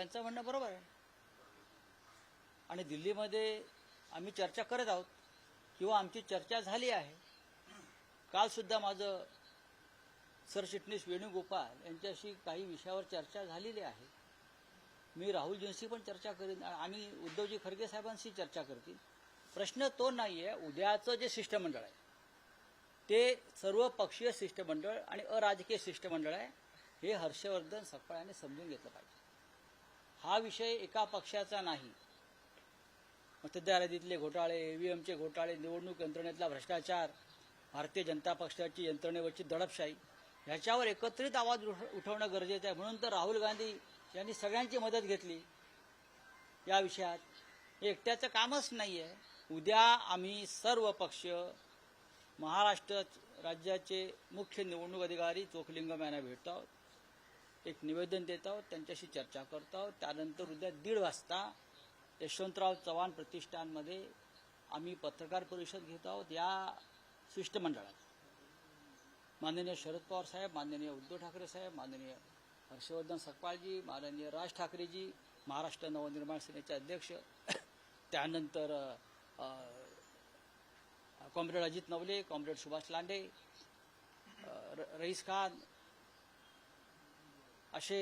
त्यांचं म्हणणं बरोबर आहे. आणि दिल्लीमध्ये आम्ही चर्चा करत आहोत किंवा आमची चर्चा झाली आहे. कालसुद्धा माझं सरचिटणीस वेणुगोपाल यांच्याशी काही विषयावर चर्चा झालेली आहे. मी राहुलजींशी पण चर्चा करीन आणि उद्धवजी खरगे साहेबांशी चर्चा करतील. प्रश्न तो नाही आहे उद्याचं जे शिष्टमंडळ आहे ते सर्व पक्षीय शिष्टमंडळ आणि अराजकीय शिष्टमंडळ आहे हे हर्षवर्धन सकपाळ्याने समजून घेतलं पाहिजे. हा विषय एका पक्षाचा नाही. मतदारयादीतले घोटाळे ईव्हीएमचे घोटाळे निवडणूक यंत्रणेतला भ्रष्टाचार भारतीय जनता पक्षाची यंत्रणेवरची दडपशाही ह्याच्यावर एकत्रित आवाज उठ- उठवणं गरजेचं आहे. म्हणून तर राहुल गांधी यांनी सगळ्यांची मदत घेतली या विषयात. हे एकट्याचं कामच नाही आहे उद्या आम्ही सर्व पक्ष महाराष्ट्र राज्याचे मुख्य निवडणूक अधिकारी चोखलिंगम यांना भेटतो आहोत. एक निवेदन देत आहोत त्यांच्याशी चर्चा करत आहोत. त्यानंतर उद्या दीड वाजता यशवंतराव चव्हाण प्रतिष्ठानमध्ये आम्ही पत्रकार परिषद घेत आहोत. या शिष्टमंडळात माननीय शरद पवार साहेब माननीय उद्धव ठाकरे साहेब माननीय हर्षवर्धन सकपाळजी माननीय राज ठाकरेजी महाराष्ट्र नवनिर्माण सेनेचे अध्यक्ष त्यानंतर कॉम्रेड अजित नवले कॉम्रेड सुभाष लांडे र- रईस खान असे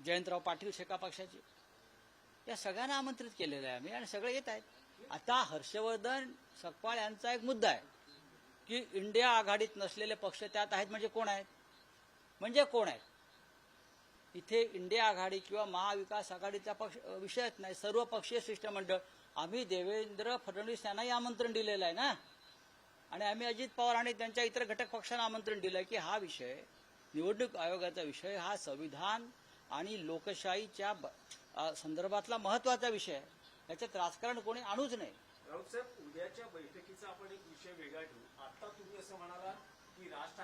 जयंतराव पाटील शेका पक्षाचे. या सगळ्यांना आमंत्रित केलेलं आहे आम्ही आणि सगळे येत आहेत. आता हर्षवर्धन सकपाळ यांचा एक मुद्दा आहे की इंडिया आघाडीत नसलेले पक्ष त्यात आहेत म्हणजे कोण आहेत? म्हणजे कोण आहेत? इथे इंडिया आघाडी किंवा महाविकास आघाडीचा पक्ष विषयच नाही. सर्व पक्षीय शिष्टमंडळ. आम्ही देवेंद्र फडणवीस यांनाही आमंत्रण दिलेलं आहे ना? आणि आम्ही अजित पवार आणि त्यांच्या इतर घटक पक्षांना आमंत्रण दिलं की हा विषय निवडणूक आयोगाचा विषय हा संविधान आणि लोकशाहीच्या संदर्भातला महत्त्वाचा विषय. आहे याच्यात राजकारण कोणी आणूच नाही. राऊत साहेब उद्याच्या बैठकीचा आपण एक विषय वेगळा ठेवू आता तुम्ही असं म्हणाला की राज